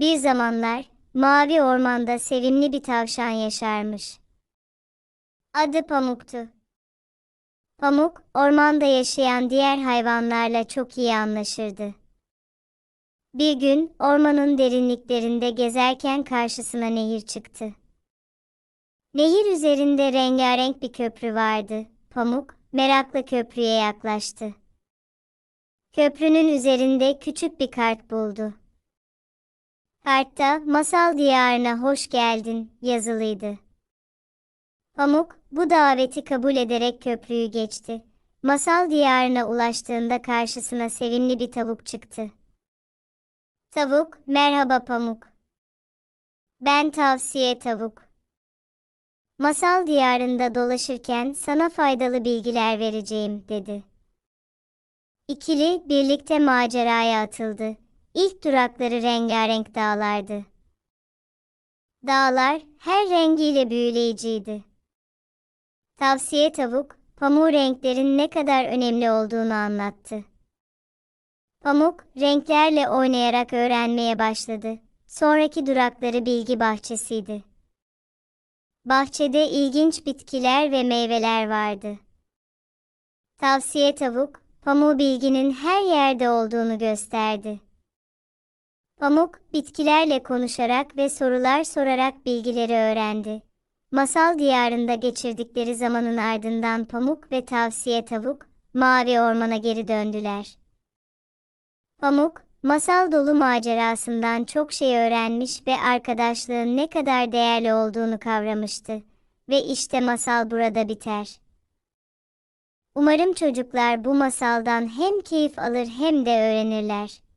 Bir zamanlar, mavi ormanda sevimli bir tavşan yaşarmış. Adı Pamuk'tu. Pamuk, ormanda yaşayan diğer hayvanlarla çok iyi anlaşırdı. Bir gün, ormanın derinliklerinde gezerken karşısına nehir çıktı. Nehir üzerinde rengarenk bir köprü vardı. Pamuk, merakla köprüye yaklaştı. Köprünün üzerinde küçük bir kart buldu. Kartta masal diyarına hoş geldin yazılıydı. Pamuk bu daveti kabul ederek köprüyü geçti. Masal diyarına ulaştığında karşısına sevimli bir tavuk çıktı. Tavuk, merhaba Pamuk. Ben tavsiye tavuk. Masal diyarında dolaşırken sana faydalı bilgiler vereceğim dedi. İkili birlikte maceraya atıldı. İlk durakları rengarenk dağlardı. Dağlar her rengiyle büyüleyiciydi. Tavsiye tavuk, pamuğu renklerin ne kadar önemli olduğunu anlattı. Pamuk, renklerle oynayarak öğrenmeye başladı. Sonraki durakları bilgi bahçesiydi. Bahçede ilginç bitkiler ve meyveler vardı. Tavsiye tavuk, pamuğu bilginin her yerde olduğunu gösterdi. Pamuk, bitkilerle konuşarak ve sorular sorarak bilgileri öğrendi. Masal diyarında geçirdikleri zamanın ardından Pamuk ve Tavsiye Tavuk, Mavi Orman'a geri döndüler. Pamuk, masal dolu macerasından çok şey öğrenmiş ve arkadaşlığın ne kadar değerli olduğunu kavramıştı. Ve işte masal burada biter. Umarım çocuklar bu masaldan hem keyif alır hem de öğrenirler.